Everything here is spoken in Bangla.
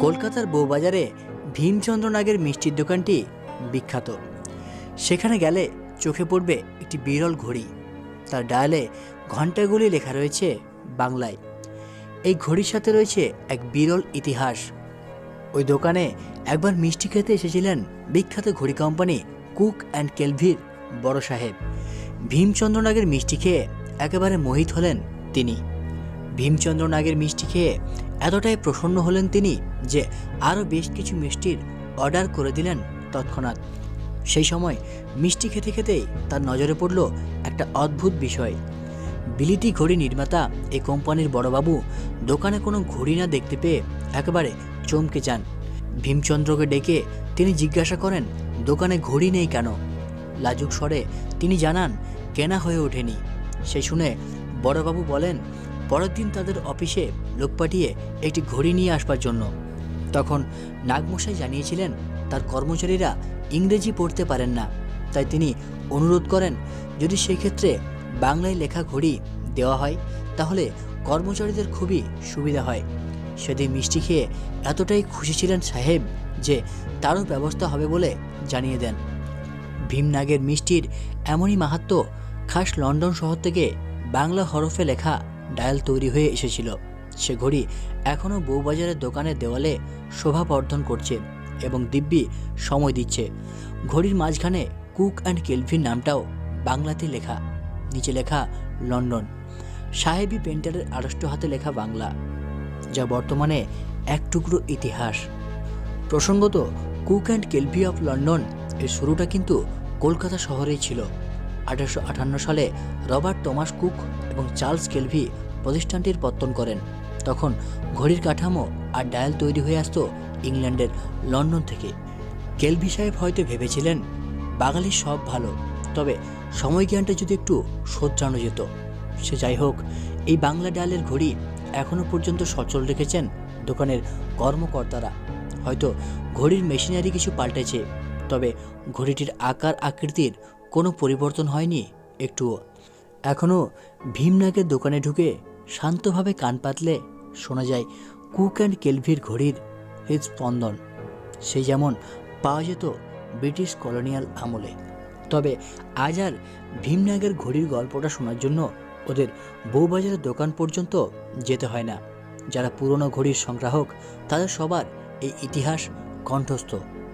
কলকাতার বউবাজারে ভীমচন্দ্র নাগের মিষ্টির দোকানটি বিখ্যাত। সেখানে গেলে চোখে পড়বে একটি বিরল ঘড়ি। তার ডায়ালে ঘণ্টাগুলি লেখা রয়েছে বাংলায়। এই ঘড়ির সাথে রয়েছে এক বিরল ইতিহাস। ওই দোকানে একবার মিষ্টি খেতে এসেছিলেন বিখ্যাত ঘড়ি কোম্পানি কুক অ্যান্ড কেলভির বড় সাহেব। ভীমচন্দ্র নাগের মিষ্টি খেয়ে একেবারে মোহিত হলেন তিনি। ভীমচন্দ্র নাগের মিষ্টি খেয়ে এতটাই প্রসন্ন হলেন তিনি যে আরও বেশ কিছু মিষ্টির অর্ডার করে দিলেন তৎক্ষণাৎ। সেই সময় মিষ্টি খেতে খেতেই তার নজরে পড়ল একটা অদ্ভুত বিষয়। বিলিতি ঘড়ি নির্মাতা এই কোম্পানির বড়বাবু দোকানে কোনো ঘড়ি না দেখতে পেয়ে একেবারে চমকে যান। ভীমচন্দ্রকে ডেকে তিনি জিজ্ঞাসা করেন, দোকানে ঘড়ি নেই কেন? লাজুক স্বরে তিনি জানান, কেনা হয়ে ওঠেনি। সে শুনে বড়বাবু বলেন পরের দিন তাদের অফিসে লোক পাঠিয়ে একটি ঘড়ি নিয়ে আসবার জন্য। তখন নাগমশাই জানিয়েছিলেন, তার কর্মচারীরা ইংরেজি পড়তে পারেন না। তাই তিনি অনুরোধ করেন, যদি সেই ক্ষেত্রে বাংলায় লেখা ঘড়ি দেওয়া হয়, তাহলে কর্মচারীদের খুবই সুবিধা হয়। সেদিন মিষ্টি খেয়ে এতটাই খুশি ছিলেন সাহেব যে তারও ব্যবস্থা হবে বলে জানিয়ে দেন। ভীমনাগের মিষ্টির এমনই মাহাত্ম্য খাস লন্ডন শহর থেকে বাংলা হরফে লেখা ডায়াল তৈরি হয়ে এসেছিল। সে ঘড়ি এখনও বউবাজারের দোকানের দেওয়ালে শোভা বর্ধন করছে এবং দিব্যি সময় দিচ্ছে। ঘড়ির মাঝখানে কুক অ্যান্ড কেলভিন নামটাও বাংলাতে লেখা, নিচে লেখা লন্ডন। সাহেবি পেন্টারের আড়ষ্ট হাতে লেখা বাংলা, যা বর্তমানে এক টুকরো ইতিহাস। প্রসঙ্গত, Cook and Kelvey of London এর শুরুটা কিন্তু কলকাতা শহরেই ছিল। আঠারোশো আটান্ন সালে রবার্ট টমাস কুক এবং চার্লস কেলভি প্রতিষ্ঠানটির পত্তন করেন। তখন ঘড়ির কাঠামো আর ডায়াল তৈরি হয়ে আসত ইংল্যান্ডের লন্ডন থেকে। কেলভি সাহেব হয়তো ভেবেছিলেন বাঙালির সব ভালো, তবে সময়জ্ঞানটা যদি একটু শোধরানো যেত। সে যাই হোক, এই বাংলা ডায়ালের ঘড়ি এখনও পর্যন্ত সচল রেখেছেন দোকানের কর্মকর্তারা। হয়তো ঘড়ির মেশিনারি কিছু পাল্টেছে, তবে ঘড়িটির আকার আকৃতির কোনো পরিবর্তন হয়নি? একটুও এখনও ভীমনাগের দোকানে ঢুকে শান্তভাবে কান পাতলে শোনা যায়, কুক অ্যান্ড কেলভির ঘড়ির হৃদস্পন্দন সেই যেমন পাওয়া যেত ব্রিটিশ কলোনিয়াল আমলে। তবে আজ আর ভীমনাগের ঘড়ির গল্পটা শোনার জন্য ওদের বউবাজারের দোকান পর্যন্ত যেতে হয় না। যারা পুরনো ঘড়ির সংগ্রাহক, তাদের সবার এই ইতিহাস কণ্ঠস্থ।